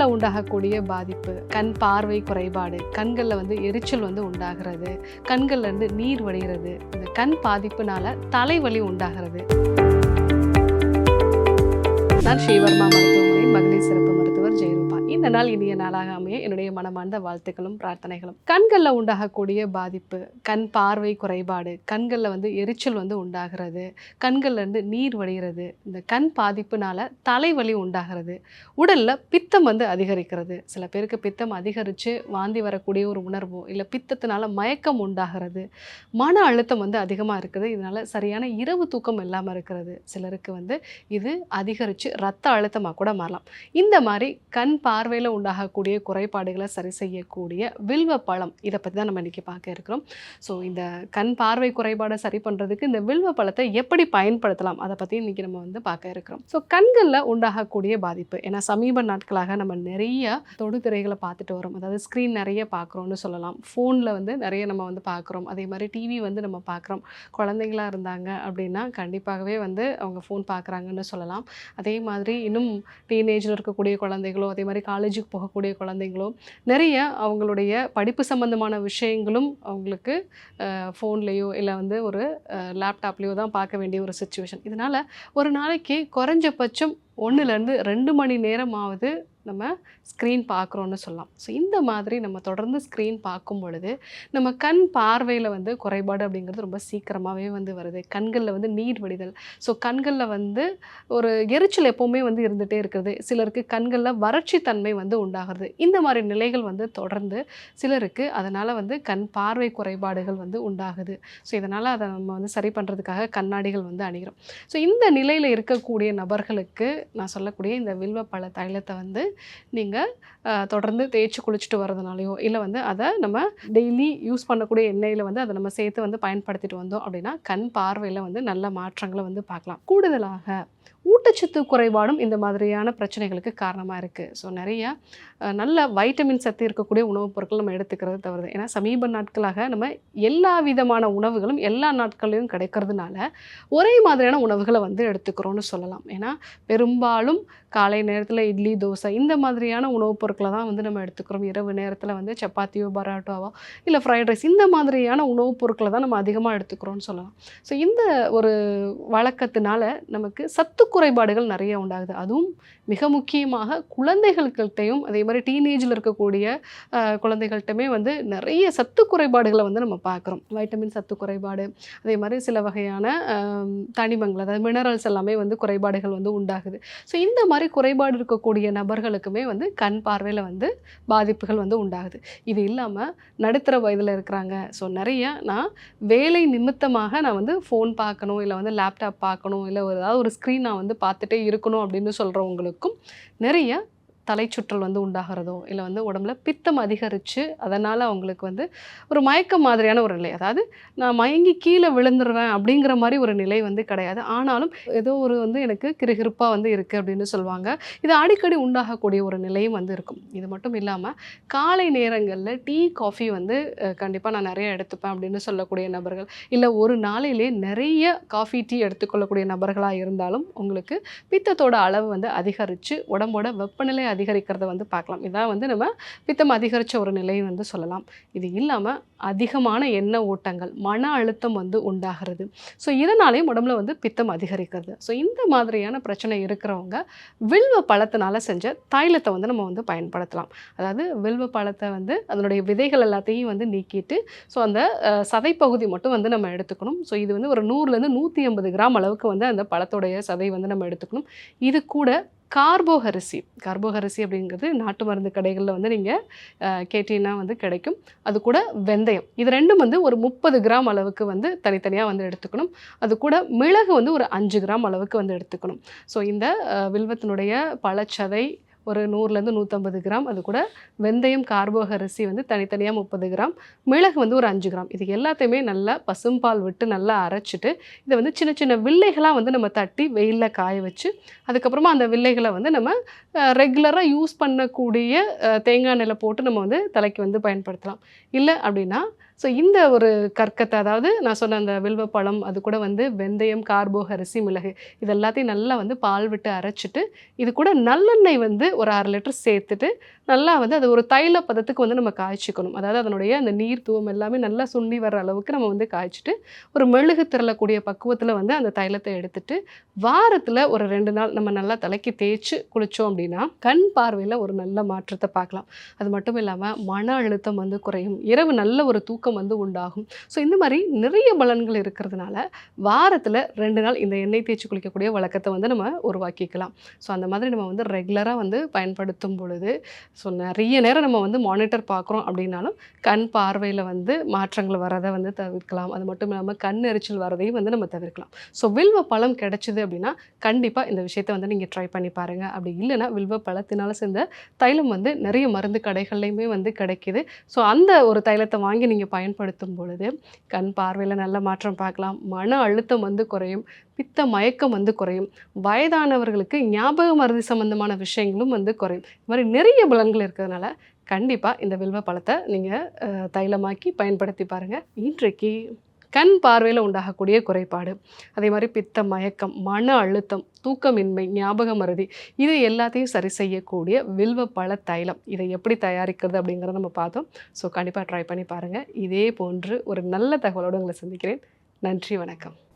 கண்களில் உண்டாகக்கூடிய பாதிப்பு கண் பார்வை குறைபாடு கண்களில் வந்து எரிச்சல் வந்து உண்டாகிறது கண்கள்ல இருந்து நீர் வடிகிறது. இந்த கண் பாதிப்புனால தலைவலி உண்டாகிறது. நான் ஸ்ரீவர்மா மருத்துவமனை மகளிர் சிறப்பு மருத்துவர் ஜெயர் இந்த நாள் இனிய நாளாக அமைய என்னுடைய மனமார்ந்த வாழ்த்துக்களும் பிரார்த்தனைகளும். கண்களில் உண்டாகக்கூடிய பாதிப்பு கண் பார்வை குறைபாடு கண்களில் வந்து எரிச்சல் வந்து உண்டாகிறது கண்கள்ல இருந்து நீர் வடிகிறது இந்த கண் பாதிப்புனால தலைவலி உண்டாகிறது உடல்ல பித்தம் வந்து அதிகரிக்கிறது. சில பேருக்கு பித்தம் அதிகரித்து வாந்தி வரக்கூடிய ஒரு உணர்வோ இல்லை பித்தத்தினால மயக்கம் உண்டாகிறது மன அழுத்தம் வந்து அதிகமாக இருக்குது இதனால சரியான இரவு தூக்கம் இல்லாமல் இருக்கிறது. சிலருக்கு வந்து இது அதிகரித்து ரத்த அழுத்தமாக கூட மாறலாம். இந்த மாதிரி கண் பார்வையில் உண்டாகக்கூடிய குறைபாடுகளை சரி செய்யக்கூடிய வில்வ பழம். இதை பற்றி தான் நம்ம இன்றைக்கி பார்க்க இருக்கிறோம். ஸோ இந்த கண் பார்வை குறைபாடை சரி பண்ணுறதுக்கு இந்த வில்வ பழத்தை எப்படி பயன்படுத்தலாம்? அதை பற்றி இன்றைக்கி நம்ம வந்து பார்க்க இருக்கிறோம். ஸோ கண்களில் உண்டாகக்கூடிய பாதிப்பு. ஏன்னா சமீப நாட்களாக நம்ம நிறைய தொடுதிரைகளை பார்த்துட்டு வரோம். அதாவது ஸ்க்ரீன் நிறைய பார்க்குறோம்னு சொல்லலாம். ஃபோனில் வந்து நிறைய நம்ம வந்து பார்க்குறோம். அதே மாதிரி டிவி வந்து நம்ம பார்க்குறோம். குழந்தைங்களா இருந்தாங்க அப்படின்னா கண்டிப்பாகவே வந்து அவங்க ஃபோன் பார்க்குறாங்கன்னு சொல்லலாம். அதே மாதிரி இன்னும் டீனேஜில் இருக்கக்கூடிய குழந்தைகளோ அதே மாதிரி காலேஜுக்கு போகக்கூடிய குழந்தைங்களும் நிறைய அவங்களுடைய படிப்பு சம்மந்தமான விஷயங்களும் அவங்களுக்கு ஃபோன்லேயோ இல்லை வந்து ஒரு லேப்டாப்லேயோ தான் பார்க்க வேண்டிய ஒரு சுச்சுவேஷன் இதனால் ஒரு நாளைக்கு குறைஞ்சபட்சம் ஒன்றுலேருந்து ரெண்டு மணி நேரமாவது நம்ம ஸ்க்ரீன் பார்க்குறோன்னு சொல்லலாம். ஸோ இந்த மாதிரி நம்ம தொடர்ந்து ஸ்க்ரீன் பார்க்கும் பொழுது நம்ம கண் பார்வையில் வந்து குறைபாடு அப்படிங்கிறது ரொம்ப சீக்கிரமாகவே வந்து வருது. கண்களில் வந்து நீர் வடிதல். ஸோ கண்களில் வந்து ஒரு எரிச்சல் எப்போவுமே வந்து இருந்துகிட்டே இருக்கிறது. சிலருக்கு கண்களில் வறட்சி தன்மை வந்து உண்டாகிறது. இந்த மாதிரி நிலைகள் வந்து தொடர்ந்து சிலருக்கு அதனால் வந்து கண் பார்வை குறைபாடுகள் வந்து உண்டாகுது. ஸோ இதனால் அதை நம்ம வந்து சரி பண்ணுறதுக்காக கண்ணாடிகள் வந்து அணிகிறோம். ஸோ இந்த நிலையில் இருக்கக்கூடிய நபர்களுக்கு நான் சொல்லக்கூடிய இந்த வில்வ பழ தைலத்தை வந்து நீங்கள் தொடர்ந்து தேய்ச்சி குளிச்சுட்டு வரதுனாலையோ இல்லை வந்து அதை நம்ம டெய்லி யூஸ் பண்ணக்கூடிய எண்ணெயில் வந்து அதை நம்ம சேர்த்து வந்து பயன்படுத்திட்டு வந்தோம் அப்படின்னா கண் பார்வையில் வந்து நல்ல மாற்றங்களை வந்து பார்க்கலாம். கூடுதலாக ஊட்டச்சத்து குறைபாடும் இந்த மாதிரியான பிரச்சனைகளுக்கு காரணமாக இருக்குது ஸோ நிறையா நல்ல வைட்டமின் சத்து இருக்கக்கூடிய உணவுப் பொருட்கள் நம்ம எடுத்துக்கிறது தவறுது. ஏன்னா சமீப நாட்களாக நம்ம எல்லா விதமான உணவுகளும் எல்லா நாட்களையும் கிடைக்கிறதுனால ஒரே மாதிரியான உணவுகளை வந்து எடுத்துக்கிறோன்னு சொல்லலாம். ஏன்னா பெரும்பாலும் காலை நேரத்தில் இட்லி தோசை இந்த மாதிரியான உணவுப் பொருட்களை தான் வந்து நம்ம எடுத்துக்கிறோம். இரவு நேரத்தில் வந்து சப்பாத்தியோ பரோட்டாவோ இல்லை ஃப்ரைட் ரைஸ் இந்த மாதிரியான உணவுப் பொருட்களை தான் நம்ம அதிகமாக எடுத்துக்கிறோம்னு சொல்லலாம். ஸோ இந்த ஒரு வழக்கத்தினால நமக்கு சத்து குறைபாடுகள் நிறைய உண்டாகுது. அதுவும் மிக முக்கியமாக குழந்தைகள்கிட்டையும் அதே மாதிரி டீனேஜில் இருக்கக்கூடிய குழந்தைகள்கிட்டமே வந்து நிறைய சத்து குறைபாடுகளை வந்து நம்ம பார்க்குறோம். வைட்டமின் சத்து குறைபாடு அதே மாதிரி சில வகையான தனிமங்கள் அதாவது மினரல்ஸ் எல்லாமே வந்து குறைபாடுகள் வந்து உண்டாகுது. ஸோ இந்த மாதிரி குறைபாடு இருக்கக்கூடிய நபர்களுக்குமே வந்து கண் பார்வையில் வந்து பாதிப்புகள் வந்து உண்டாகுது. இது இல்லாமல் நடுத்தர வயதில் இருக்கிறாங்க. ஸோ நிறைய நான் வேலை நிமித்தமாக நான் வந்து ஃபோன் பார்க்கணும் இல்லை வந்து லேப்டாப் பார்க்கணும் இல்லை ஒரு ஏதாவது ஒரு ஸ்க்ரீன் நான் வந்து பார்த்துட்டே இருக்கணும் அப்படின்னு சொல்கிறவங்களுக்கும் நிறைய தலைச்சுற்றல் வந்து உண்டாகிறதோ இல்லை வந்து உடம்புல பித்தம் அதிகரித்து அதனால் அவங்களுக்கு வந்து ஒரு மயக்கம் மாதிரியான ஒரு நிலை. அதாவது நான் மயங்கி கீழே விழுந்துருவேன் அப்படிங்கிற மாதிரி ஒரு நிலை வந்து கிடையாது. ஆனாலும் ஏதோ ஒரு வந்து எனக்கு கிறுகிறுப்பாக வந்து இருக்குது அப்படின்னு சொல்லுவாங்க. இது அடிக்கடி உண்டாகக்கூடிய ஒரு நிலையும் வந்து இருக்கும். இது மட்டும் இல்லாமல் காலை நேரங்களில் டீ காஃபி வந்து கண்டிப்பாக நான் நிறைய எடுத்துப்பேன் அப்படின்னு சொல்லக்கூடிய நபர்கள் இல்லை ஒரு நாளையிலே நிறைய காஃபி டீ எடுத்துக்கொள்ளக்கூடிய நபர்களாக இருந்தாலும் உங்களுக்கு பித்தத்தோட அளவு வந்து அதிகரித்து உடம்போட வெப்பநிலை அதிகரிக்கிறத வந்து பார்க்கலாம். இதான் வந்து நம்ம பித்தம் அதிகரித்த ஒரு நிலையை வந்து சொல்லலாம். இது இல்லாமல் அதிகமான எண்ண ஓட்டங்கள் மன அழுத்தம் வந்து உண்டாகிறது. ஸோ இதனாலேயும் உடம்புல வந்து பித்தம் அதிகரிக்கிறது. ஸோ இந்த மாதிரியான பிரச்சனை இருக்கிறவங்க வில்வ பழத்தினால செஞ்ச தைலத்தை வந்து நம்ம வந்து பயன்படுத்தலாம். அதாவது வில்வ பழத்தை வந்து அதனுடைய விதைகள் எல்லாத்தையும் வந்து நீக்கிட்டு ஸோ அந்த சதைப்பகுதி மட்டும் வந்து நம்ம எடுத்துக்கணும். ஸோ இது வந்து ஒரு நூறுலேருந்து நூற்றி ஐம்பது கிராம் அளவுக்கு வந்து அந்த பழத்தோடைய சதை வந்து நம்ம எடுத்துக்கணும். இது கூட கார்போஹரிசி. கார்போஹரிசி அப்படிங்கிறது நாட்டு மருந்து கடைகளில் வந்து நீங்கள் கேட்டீங்கன்னா வந்து கிடைக்கும். அது கூட வெந்தயம். இது ரெண்டும் வந்து ஒரு முப்பது கிராம் அளவுக்கு வந்து தனித்தனியாக வந்து எடுத்துக்கணும். அது கூட மிளகு வந்து ஒரு அஞ்சு கிராம் அளவுக்கு வந்து எடுத்துக்கணும். ஸோ இந்த வில்வத்தினுடைய பழச்சதை ஒரு நூறுலேருந்து நூற்றம்பது கிராம். அது கூட வெந்தயம் கார்போகரிசி வந்து தனித்தனியாக முப்பது கிராம். மிளகு வந்து ஒரு அஞ்சு கிராம். இது எல்லாத்தையுமே நல்லா பசும்பால் விட்டு நல்லா அரைச்சிட்டு இதை வந்து சின்ன சின்ன வில்லைகளாக வந்து நம்ம தட்டி வெயிலில் காய வச்சு அதுக்கப்புறமா அந்த வில்லைகளை வந்து நம்ம ரெகுலராக யூஸ் பண்ணக்கூடிய தேங்காய் எண்ணெயில் போட்டு நம்ம வந்து தலைக்கு வந்து பயன்படுத்தலாம். இல்லை அப்படின்னா ஸோ இந்த ஒரு கற்கத்தை அதாவது நான் சொன்ன அந்த வில்வப்பழம் அது கூட வந்து வெந்தயம் கார்போ அரிசி மிளகு இது எல்லாத்தையும் நல்லா வந்து பால் விட்டு அரைச்சிட்டு இது கூட நல்லெண்ணெய் வந்து ஒரு அரை லிட்டர் சேர்த்துட்டு நல்லா வந்து அது ஒரு தைல பதத்துக்கு வந்து நம்ம காய்ச்சிக்கணும். அதாவது அதனுடைய அந்த நீர் தூவம் எல்லாமே நல்லா சுண்டி வர்ற அளவுக்கு நம்ம வந்து காய்ச்சிட்டு ஒரு மெழுகு திரளக்கூடிய பக்குவத்தில் வந்து அந்த தைலத்தை எடுத்துட்டு வாரத்தில் ஒரு ரெண்டு நாள் நம்ம நல்லா தலைக்கு தேய்ச்சி குளித்தோம் அப்படின்னா கண் பார்வையில் ஒரு நல்ல மாற்றத்தை பார்க்கலாம். அது மட்டும் இல்லாமல் மன அழுத்தம் வந்து குறையும். இரவு நல்ல ஒரு தூக்கம் வந்து உண்டாகும். ஸோ இந்த மாதிரி நிறைய பலன்கள் இருக்கிறதுனால வாரத்தில் ரெண்டு நாள் இந்த எண்ணெய் தேய்ச்சி குளிக்கக்கூடிய வழக்கத்தை வந்து நம்ம உருவாக்கிக்கலாம். ஸோ அந்த மாதிரி நம்ம வந்து ரெகுலராக வந்து பயன்படுத்தும் பொழுது ஸோ நிறைய நேரம் நம்ம வந்து மானிட்டர் பார்க்குறோம் அப்படின்னாலும் கண் பார்வையில் வந்து மாற்றங்கள் வரதை வந்து தவிர்க்கலாம். அது மட்டும் இல்லாமல் கண் எரிச்சல் வரதையும் வந்து நம்ம தவிர்க்கலாம். ஸோ வில்வ பழம் கிடைச்சிது அப்படின்னா கண்டிப்பாக இந்த விஷயத்தை வந்து நீங்கள் ட்ரை பண்ணி பாருங்கள் அப்படி இல்லைன்னா வில்வ பழத்தினால சேர்ந்த தைலம் வந்து நிறைய மருந்து கடைகள்லையுமே வந்து கிடைக்கிது. ஸோ அந்த ஒரு தைலத்தை வாங்கி நீங்கள் பயன்படுத்தும் பொழுது கண் பார்வையில் நல்ல மாற்றம் பார்க்கலாம். மன அழுத்தம் வந்து குறையும். பித்த மயக்கம் வந்து குறையும். வயதானவர்களுக்கு ஞாபக மருதி சம்பந்தமான விஷயங்களும் வந்து குறையும். இது மாதிரி நிறைய பலன்கள் இருக்கிறதுனால கண்டிப்பாக இந்த வில்வ பழத்தை நீங்கள் தைலமாக்கி பயன்படுத்தி பாருங்கள் இன்றைக்கு கண் பார்வையில் உண்டாகக்கூடிய குறைபாடு. அதே மாதிரி பித்த மயக்கம் மன அழுத்தம் தூக்கமின்மை ஞாபக மருதி இது எல்லாத்தையும் சரி செய்யக்கூடிய வில்வ பழ தைலம். இதை எப்படி தயாரிக்கிறது அப்படிங்கிறத நம்ம பார்த்தோம். ஸோ கண்டிப்பாக ட்ரை பண்ணி பாருங்கள் இதே போன்று ஒரு நல்ல தகவலோடு உங்களை சந்திக்கிறேன். நன்றி வணக்கம்.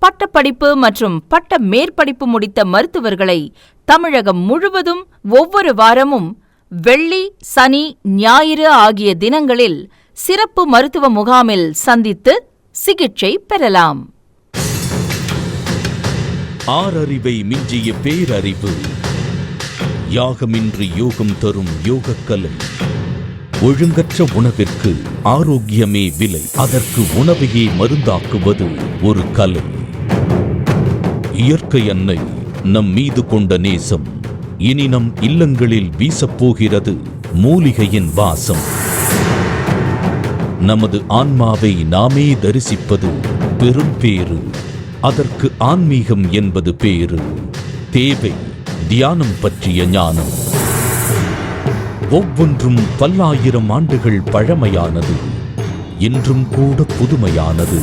பட்டப்படிப்பு மற்றும் பட்ட மேற்படிப்பு முடித்த மருத்துவர்களை தமிழகம் முழுவதும் ஒவ்வொரு வாரமும் வெள்ளி சனி ஞாயிறு ஆகிய தினங்களில் சிறப்பு மருத்துவ முகாமில் சந்தித்து சிகிச்சை பெறலாம். ஆறறிவை மிஞ்சிய பேரறிவு. யாகமின்றி யோகம் தரும் யோகக்கலை. ஒழுங்கற்ற உணவிற்கு ஆரோக்கியமே விலை. அதற்கு உணவையே மருந்தாக்குவது ஒரு கலை. இயற்கை அன்னை நம் மீது கொண்ட நேசம். இனி நம் இல்லங்களில் வீசப்போகிறது மூலிகையின் வாசம். நமது ஆன்மாவை நாமே தரிசிப்பது பெரும் பேறு. அதற்கு ஆன்மீகம் என்பது பேரு தேவை தியானம் பற்றிய ஞானம். ஒவ்வொன்றும் பல்லாயிரம் ஆண்டுகள் பழமையானது. இன்றும் கூட புதுமையானது.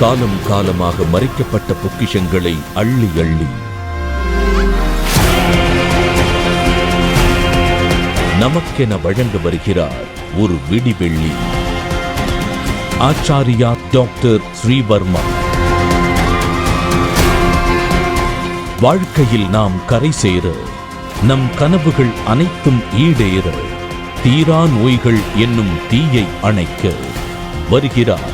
காலம் காலமாக மறைக்கப்பட்ட பொக்கிஷங்களை அள்ளி அள்ளி. நமக்கென வழங்க வருகிறார் ஒரு விடிவெள்ளி. ஆச்சாரியா டாக்டர் ஸ்ரீவர்மா. வாழ்க்கையில் நாம் கரை சேர நம் கனவுகள் அனைத்தும் ஈடேற தீரா நோய்கள் என்னும் தீயை அணைக்க வருகிறார்